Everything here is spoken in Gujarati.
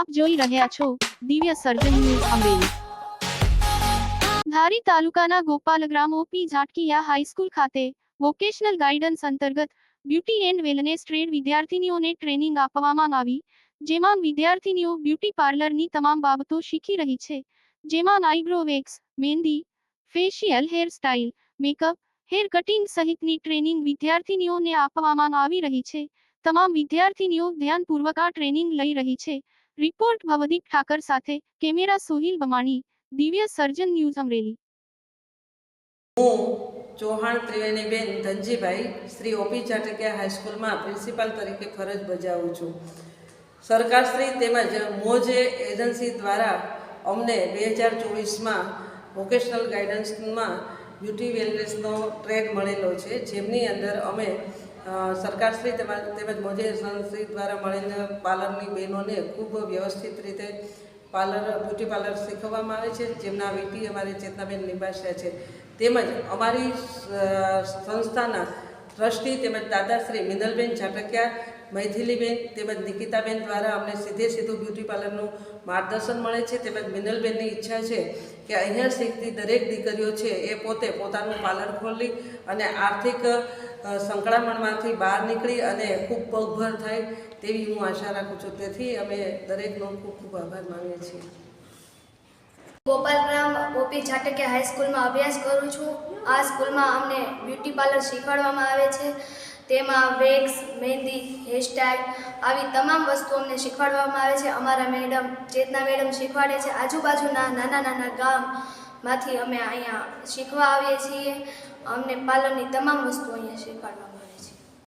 આપ જોઈ રહ્યા છો દિવ્ય સર્જન ન્યૂઝ અમરેલી ધારી તાલુકાના Gopalgram OP Jhatkiya high school ખાતે વોકેશનલ ગાઈડન્સ અંતર્ગત બ્યુટી એન્ડ વેલનેસ ટ્રેડ વિદ્યાર્થીનીઓને ટ્રેનિંગ આપવામાં આવી, જેમાં વિદ્યાર્થીનીઓ બ્યુટી પાર્લરની તમામ બાબતો શીખી રહી છે, જેમાં eyebrow wax, mehndi, facial hair style, makeup, hair cutting સહિતની ટ્રેનિંગ વિદ્યાર્થીનીઓને આપવામાં આવી રહી છે. તમામ વિદ્યાર્થીનીઓ ધ્યાનપૂર્વક આ ટ્રેનિંગ લઈ રહી છે. રિપોર્ટ ભવદીપ ઠાકર સાથે કેમેરા સોહિલ બમાણી દિવ્ય સર્જન ન્યૂઝ અમરેલી. હું ચૌહાણ ત્રિવેણીબેન ધનજીભાઈ, શ્રી ઓપી ચાટકિયા હાઈસ્કૂલમાં પ્રિન્સિપાલ તરીકે ફરજ બજાવું છું. સરકારશ્રી તેમજ મોજે એજન્સી દ્વારા અમને બે હજાર ચોવીસમાં વોકેશનલ ગાઈડન્સમાં બ્યુટી વેલનેસનો ટ્રેડ મળેલો છે, જેમની અંદર અમે સરકારશ્રી તેમજ તેમજ મોજે દ્વારા મળીને પાર્લરની બહેનોને ખૂબ વ્યવસ્થિત રીતે પાર્લર, બ્યુટી પાર્લર શીખવવામાં આવે છે. જેમના વીપી અમારી ચેતનાબેન લિંબાસિયા છે. તેમજ અમારી સંસ્થાના ટ્રસ્ટી તેમજ દાદાશ્રી મિનલબેન ઝાટકિયા, મૈથિલીબેન તેમજ નિકિતાબેન દ્વારા અમને સીધે સીધું બ્યુટી પાર્લરનું માર્ગદર્શન મળે છે. તેમજ મિનલબેનની ઈચ્છા છે કે અહીંયા શીખતી દરેક દીકરીઓ છે એ પોતે પોતાનું પાર્લર ખોલી અને આર્થિક સંકળામણમાંથી બહાર નીકળી અને ખૂબ પગભર થાય તેવી હું આશા રાખું છું. તેથી અમે દરેકનો ખૂબ ખૂબ આભાર માનીએ છીએ. ગોપાલગ્રામ ઓપી ઝાટકિયા હાઈસ્કૂલમાં અભ્યાસ કરું છું. આ સ્કૂલમાં અમને બ્યુટી પાર્લર શીખવાડવામાં આવે છે. તેમાં વેક્સ, મહેંદી હેરસ્ટાઇલ આવી તમામ વસ્તુઓ અમને શીખવાડવામાં આવે છે. અમારા મેડમ ચેતના મેડમ શીખવાડે છે. આજુબાજુના નાના નાના ગામમાંથી અમે અહીંયા શીખવા આવીએ છીએ. અમને પાર્લરની તમામ વસ્તુ અહીંયા શીખવાડવામાં